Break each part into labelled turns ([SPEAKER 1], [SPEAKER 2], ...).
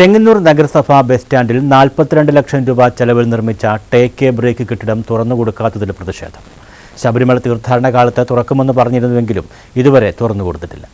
[SPEAKER 1] ചെങ്ങന്നൂർ നഗരസഭ ബസ് സ്റ്റാൻഡിൽ നാൽപ്പത്തിരണ്ട് ലക്ഷം രൂപ ചെലവിൽ നിർമ്മിച്ച ടേക്ക് എ ബ്രേക്ക് കെട്ടിടം തുറന്നു കൊടുക്കാത്തതിൽ പ്രതിഷേധം. ശബരിമല തീർത്ഥാടന കാലത്ത് തുറക്കുമെന്ന് പറഞ്ഞിരുന്നുവെങ്കിലും ഇതുവരെ തുറന്നു കൊടുത്തിട്ടില്ല.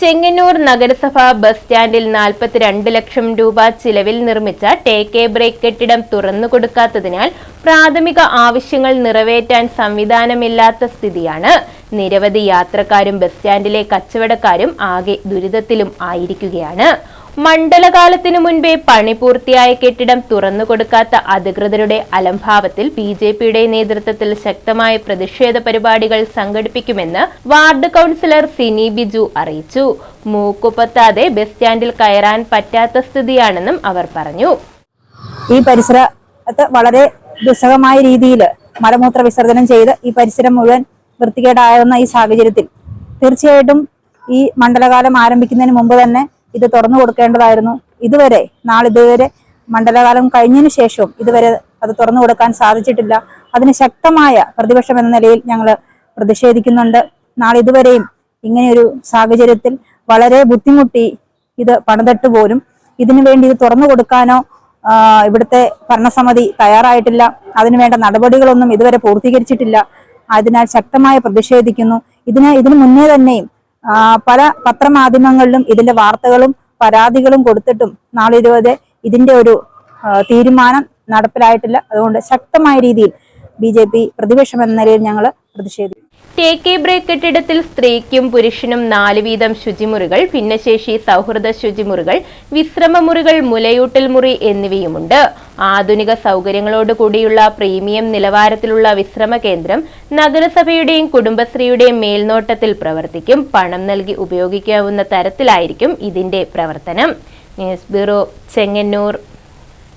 [SPEAKER 2] ചെങ്ങന്നൂർ നഗരസഭ ബസ് സ്റ്റാൻഡിൽ നാൽപ്പത്തിരണ്ട് ലക്ഷം രൂപ ചിലവിൽ നിർമ്മിച്ച ടേക്ക് എ ബ്രേക്ക് കെട്ടിടം തുറന്നു കൊടുക്കാത്തതിനാൽ പ്രാഥമിക ആവശ്യങ്ങൾ നിറവേറ്റാൻ സംവിധാനമില്ലാത്ത സ്ഥിതിയാണ്. നിരവധി യാത്രക്കാരും ബസ് സ്റ്റാൻഡിലെ കച്ചവടക്കാരും ആകെ ദുരിതത്തിലും ആയിരിക്കുകയാണ്. മണ്ഡലകാലത്തിനു മുൻപേ പണി പൂർത്തിയായ കെട്ടിടം തുറന്നു കൊടുക്കാത്ത അധികൃതരുടെ അലംഭാവത്തിൽ ബി ജെ പിയുടെ നേതൃത്വത്തിൽ ശക്തമായ പ്രതിഷേധ പരിപാടികൾ സംഘടിപ്പിക്കുമെന്ന് വാർഡ് കൌൺസിലർ സിനി ബിജു അറിയിച്ചു. മൂക്കുപത്താതെ ബസ് സ്റ്റാൻഡിൽ കയറാൻ പറ്റാത്ത സ്ഥിതിയാണെന്നും അവർ പറഞ്ഞു.
[SPEAKER 3] ഈ പരിസരത്ത് വളരെ ദുസ്സഹമായ രീതിയിൽ മലമൂത്ര വിസർജനം ചെയ്ത് ഈ പരിസരം മുഴുവൻ വൃത്തികേടാകുന്ന ഈ സാഹചര്യത്തിൽ തീർച്ചയായിട്ടും ഈ മണ്ഡലകാലം ആരംഭിക്കുന്നതിന് മുമ്പ് തന്നെ ഇത് തുറന്നു കൊടുക്കേണ്ടതായിരുന്നു. ഇതുവരെ നാളിതുവരെ മണ്ഡലകാലം കഴിഞ്ഞതിന് ശേഷവും ഇതുവരെ അത് തുറന്നു കൊടുക്കാൻ സാധിച്ചിട്ടില്ല. അതിന് ശക്തമായ പ്രതിപക്ഷം എന്ന നിലയിൽ ഞങ്ങൾ പ്രതിഷേധിക്കുന്നുണ്ട്. നാളിതുവരെയും ഇങ്ങനെയൊരു സാഹചര്യത്തിൽ വളരെ ബുദ്ധിമുട്ടി ഇത് പണിതിട്ട് പോലും ഇതിനു വേണ്ടി ഇത് തുറന്നു കൊടുക്കാനോ ഇവിടുത്തെ ഭരണസമിതി തയ്യാറായിട്ടില്ല. അതിനുവേണ്ട നടപടികളൊന്നും ഇതുവരെ പൂർത്തീകരിച്ചിട്ടില്ല. അതിനാൽ ശക്തമായി പ്രതിഷേധിക്കുന്നു. ഇതിന് ഇതിനു മുന്നേ തന്നെയും പല പത്രമാധ്യമങ്ങളിലും ഇതിന്റെ വാർത്തകളും പരാതികളും കൊടുത്തിട്ടും നാളെ ഇരുപത് ഇതിന്റെ ഒരു തീരുമാനം നടപ്പിലായിട്ടില്ല. അതുകൊണ്ട് ശക്തമായ രീതിയിൽ ബി ജെ പി പ്രതിപക്ഷം എന്ന നിലയിൽ ഞങ്ങൾ പ്രതിഷേധിക്കും
[SPEAKER 2] ടേക്ക് കെ ബ്രേക്ക് കെട്ടിടത്തിൽ സ്ത്രീക്കും പുരുഷനും നാല് വീതം ശുചിമുറികൾ ഭിന്നശേഷി സൗഹൃദ ശുചിമുറികൾ വിശ്രമമുറികൾ മുലയൂട്ടൽ മുറി എന്നിവയുമുണ്ട്. ആധുനിക സൗകര്യങ്ങളോട് കൂടിയുള്ള പ്രീമിയം നിലവാരത്തിലുള്ള വിശ്രമ കേന്ദ്രം നഗരസഭയുടെയും കുടുംബശ്രീയുടെയും മേൽനോട്ടത്തിൽ പ്രവർത്തിക്കും. പണം നൽകി ഉപയോഗിക്കാവുന്ന തരത്തിലായിരിക്കും ഇതിന്റെ പ്രവർത്തനം. News bureau Chengannur.